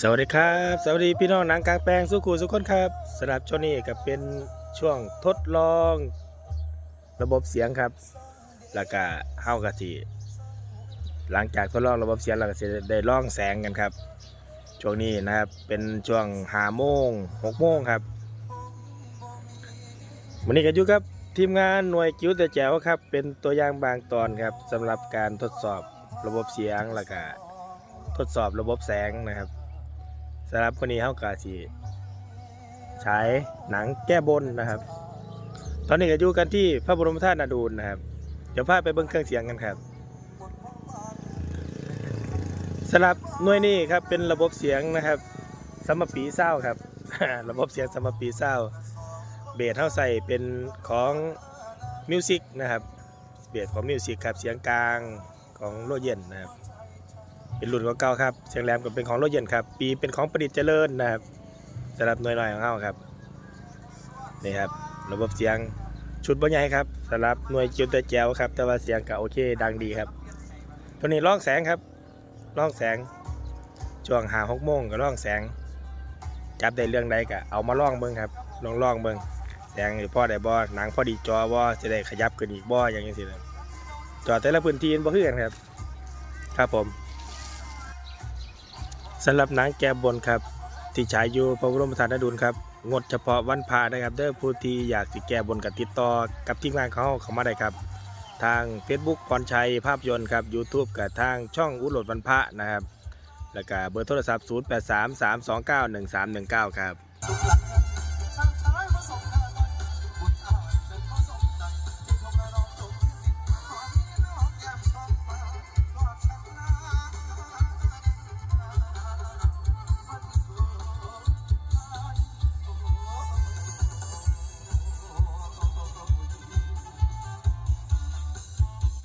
สวัสดีครับ สวัสดีพี่น้องหนังกลางแปลงสุขูสุขคนครับสำหรับช่วงนี้ก็เป็นช่วงทดลอง ระบบเสียงครับ แล้วก็เฮ้ากะทิหลังจากทดลองระบบเสียงเราก็จะได้ลองแสงกันครับ ช่วงนี้นะครับเป็นช่วงหาโมงหกโมงครับ วันนี้ก็อยู่กับทีมงานหน่วยกิ้วแต่แจ๋วครับ เป็นตัวอย่างบางตอนครับสำหรับการทดสอบระบบเสียงแล้วก็ทดสอบระบบแสงนะครับ สำหรับคนนี้เขากาสีใช้หนังแก้บนนะครับ ตอนนี้ก็อยู่กันที่พระบรมธาตุนาดูนนะครับ เดี๋ยวพาไปเบิ้งเครื่องเสียงกันครับสำหรับหน่วยนี้ครับเป็นระบบเสียงนะครับสมปีเศร้าครับ ระบบเสียงสมปีเศร้าเบสเท่าใส่เป็นของมิวสิกนะครับเบสของมิวสิกครับเสียงกลางของโลเย็นนะครับ เป็นรุ่นเก่าครับเสียงแหลมก็เป็นของรถเย็นครับ ปีเป็นของประดิษฐ์เจริญนะครับสำหรับหน่วยหน่อยของเขาครับนี่ครับระบบเสียงชุดบรรยายครับสำหรับหน่วยจิ๋วแต่แจวครับ แต่ว่าเสียงก็โอเคดังดีครับ ตัวนี้ร่องแสงครับร่องแสงช่วงหาหกโมงก็ร่องแสง จับได้เรื่องใดก็เอามาล่องเบิ่งครับลองล่องเบิ่งแสงหรือพ่อได้บ่หนังพอดีจอบ่จะได้ขยับขึ้นอีกบ่อย่างนี้สิครับจอแต่ละพื้นที่บ่คือกันครับ ครับผม สำหรับหนังแก้บนครับ ที่ฉายอยู่พระบรมธาตุนดุลครับงดเฉพาะวันพระนะครับเด้อผู้ที่อยากสิแก้บนกับติดต่อกับทีมงานเขาเขามาได้ครับ ทาง Facebook พรชัยภาพยนตร์ครับ YouTube กับทางช่องอุโรดวันพระนะครับ แล้วก็เบอร์โทรศัพท์ 0833291319 ครับ